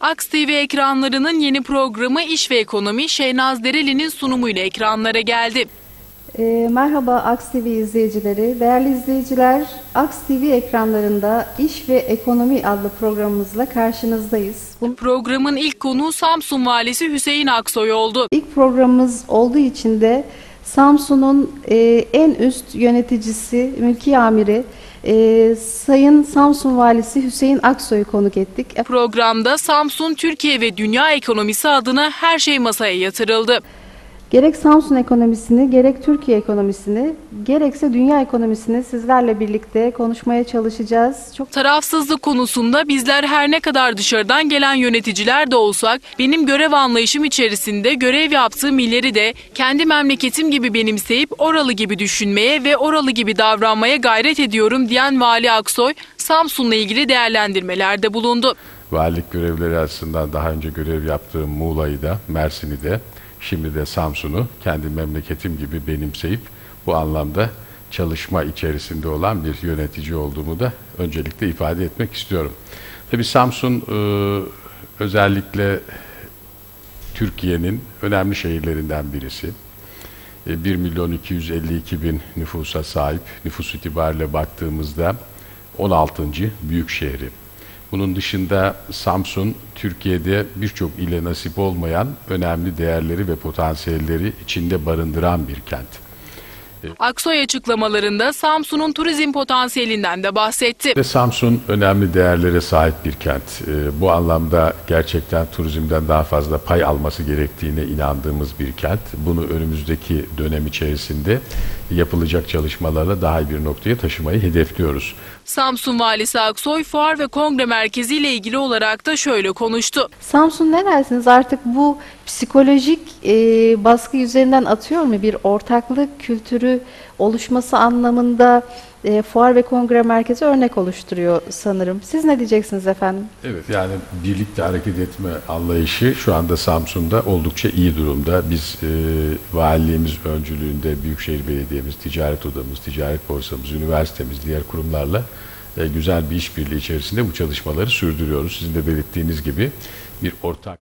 Aks TV ekranlarının yeni programı İş ve Ekonomi Şeynaz Dereli'nin sunumuyla ekranlara geldi. E, merhaba Aks TV izleyicileri. Değerli izleyiciler, Aks TV ekranlarında İş ve Ekonomi adlı programımızla karşınızdayız. Bu Programın ilk konuğu Samsun Valisi Hüseyin Aksoy oldu. ilk programımız olduğu için de Samsun'un e, en üst yöneticisi, mülki amiri e, Sayın Samsun Valisi Hüseyin Aksoy'u konuk ettik. Programda Samsun, Türkiye ve dünya ekonomisi adına her şey masaya yatırıldı. Gerek Samsun ekonomisini, gerek Türkiye ekonomisini, gerekse dünya ekonomisini sizlerle birlikte konuşmaya çalışacağız. Çok Tarafsızlık konusunda bizler her ne kadar dışarıdan gelen yöneticiler de olsak benim görev anlayışım içerisinde görev yaptığım illeri de kendi memleketim gibi benimseyip oralı gibi düşünmeye ve oralı gibi davranmaya gayret ediyorum diyen Vali Aksoy Samsun'la ilgili değerlendirmelerde bulundu. Valilik görevleri açısından daha önce görev yaptığım Muğla'yı da, Mersin'i de, şimdi de Samsun'u kendi memleketim gibi benimseyip bu anlamda çalışma içerisinde olan bir yönetici olduğumu da öncelikle ifade etmek istiyorum. Tabii Samsun e, özellikle Türkiye'nin önemli şehirlerinden birisi. E, 1 milyon 252 bin nüfusa sahip, nüfus itibariyle baktığımızda 16. büyük şehri. Bunun dışında Samsun, Türkiye'de birçok ile nasip olmayan önemli değerleri ve potansiyelleri içinde barındıran bir kent. Aksoy açıklamalarında Samsun'un turizm potansiyelinden de bahsetti. Ve Samsun önemli değerlere sahip bir kent. Ee, bu anlamda gerçekten turizmden daha fazla pay alması gerektiğine inandığımız bir kent. Bunu önümüzdeki dönem içerisinde yapılacak çalışmalarla daha iyi bir noktaya taşımayı hedefliyoruz. Samsun Valisi Aksoy fuar ve kongre merkezi ile ilgili olarak da şöyle konuştu. Samsun ne dersiniz artık bu psikolojik e, baskı üzerinden atıyor mu bir ortaklık kültürü oluşması anlamında e, fuar ve kongre merkezi örnek oluşturuyor sanırım. Siz ne diyeceksiniz efendim? Evet yani birlikte hareket etme anlayışı şu anda Samsun'da oldukça iyi durumda. Biz e, valiliğimiz öncülüğünde Büyükşehir Belediye'miz, Ticaret Odamız, Ticaret Borsamız, üniversitemiz, diğer kurumlarla e, güzel bir işbirliği içerisinde bu çalışmaları sürdürüyoruz. Sizin de belirttiğiniz gibi bir ortak